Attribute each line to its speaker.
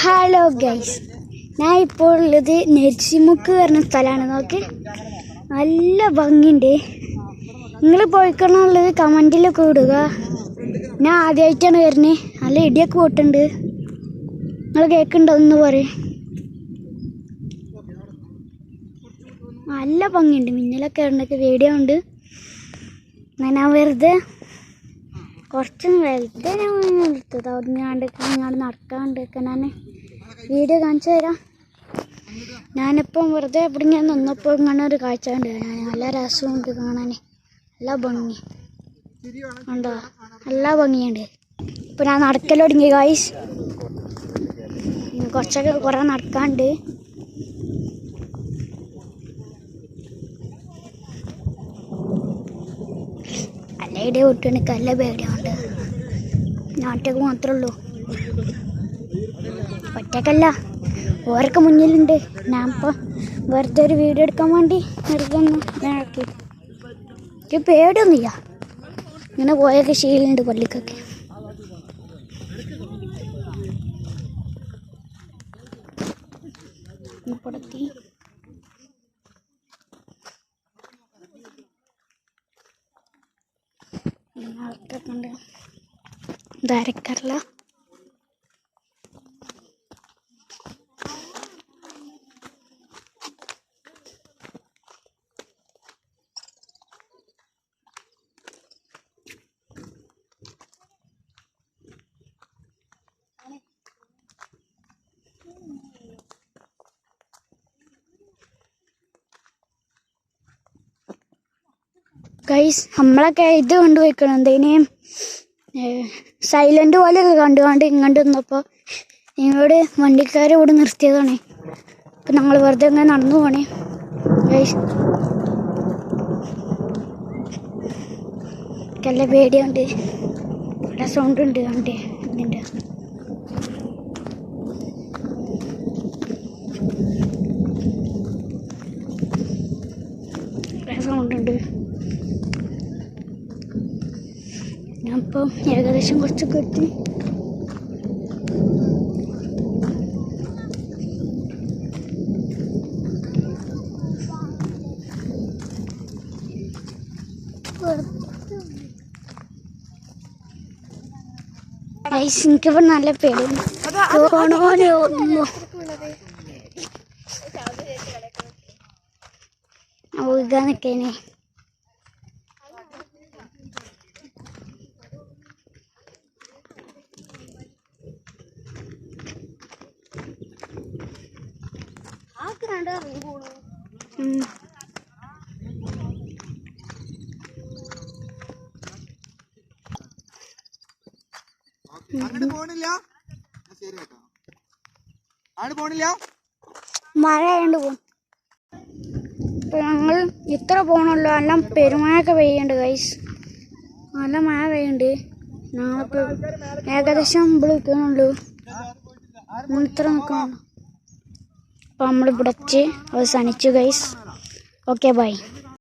Speaker 1: Hello guys ഞാൻ ഇപ്പോൾ ഉള്ളത് നെരിച്ചിമുക്ക് പറഞ്ഞ സ്ഥലമാണ് നോക്ക്. നല്ല ഭംഗിയുണ്ട്. നിങ്ങൾ പോയിക്കണുള്ളത് കമന്റിലൊക്കെ ഇടുക ഞാൻ ആദ്യമായിട്ടാണ് വരുന്നത് നല്ല ഇടിയൊക്കെ പോട്ടുണ്ട് നിങ്ങൾ കേൾക്കുന്നുണ്ടോ എന്ന് പറയും. നല്ല ഭംഗിയുണ്ട്. മിന്നലൊക്കെ ഉണ്ടൊക്കെ വീഡിയോ ഉണ്ട്. ഞാൻ വെറുതെ കുറച്ച് വെറുതെ ഞാൻ ഇങ്ങോട്ട് നടക്കാണ്ട് ഞാൻ വീഡിയോ കാണിച്ചു തരാം. ഞാനിപ്പം വെറുതെ ഇവിടെ ഞാൻ നിന്നപ്പോൾ ഇങ്ങനെ ഒരു കാഴ്ച കണ്ടു നല്ല രസമുണ്ട് കാണാൻ നല്ല ഭംഗി. ഉണ്ടോ നല്ല ഭംഗിയുണ്ട്. ഇപ്പം ഞാൻ നടക്കലൊടുങ്ങി കായ് കുറച്ചൊക്കെ കുറേ നടക്കാണ്ട് ഇട വിട്ടുകൊണ്ട് നല്ല പേടിയുണ്ട്. നാട്ടിലേക്ക് മാത്രമേ ഉള്ളൂ. ഒറ്റക്കല്ല ഓരൊക്കെ മുന്നിലുണ്ട്. ഞാൻ ഇപ്പോൾ വെറുതെ ഒരു വീഡിയോ എടുക്കാൻ വേണ്ടി ഒന്ന് ഇതാക്കി. എനിക്ക് പേടിയൊന്നുമില്ല. ഇങ്ങനെ പോയൊക്കെ ശീലുണ്ട് പള്ളിക്കൊക്കെ. ఆగుతాకండి డైరెక్ట్ అట్లా ഗൈസ് നമ്മളൊക്കെ ഇത് കൊണ്ടുപോയിക്കണം എന്തേനേം സൈലന്റ് പോലെ കണ്ടു കണ്ട് ഇങ്ങോട്ട് നിന്നപ്പോൾ ഞങ്ങളുടെ വണ്ടിക്കാരെ ഇവിടെ നിർത്തിയതാണ്. അപ്പം ഞങ്ങൾ വെറുതെ ഇങ്ങനെ നടന്നു പോണേ. ഗൈസ് നല്ല പേടിയുണ്ട് നല്ല സൗണ്ട് ഉണ്ട് കണ്ടേ. ഇതിന്റെ സൗണ്ട് ഉണ്ട് ഞാനിപ്പം ഏകദേശം കുറച്ചൊക്കെ എത്തി. എനിക്കിപ്പോ നല്ല പേടിയാണ്. പോണോനെ ഒന്നു ഒഴുകാൻ നിൽക്കേനെ
Speaker 2: അങ്ങോട്ട് പോണില്ല? ആ, ശരി കേട്ടോ. അങ്ങോട്ട് പോണില്ല?
Speaker 1: മഴ ആയതുകൊണ്ട് പോകും ഇപ്പൊ ഞങ്ങൾ ഇത്ര പോണല്ലോ എല്ലാം പെരുമഴയൊക്കെ പെയ്യുന്നുണ്ട് ഗൈസ് നല്ല മഴ പെയ്യുന്നുണ്ട് ഞങ്ങളിപ്പോ ഏകദേശം ഇവിടെ നിൽക്കുന്നുള്ളൂ ഇത്ര നിൽക്കണം അപ്പം നമ്മൾ ഇവിടെ അവസാനിച്ചു ഗൈസ് ഓക്കെ ബൈ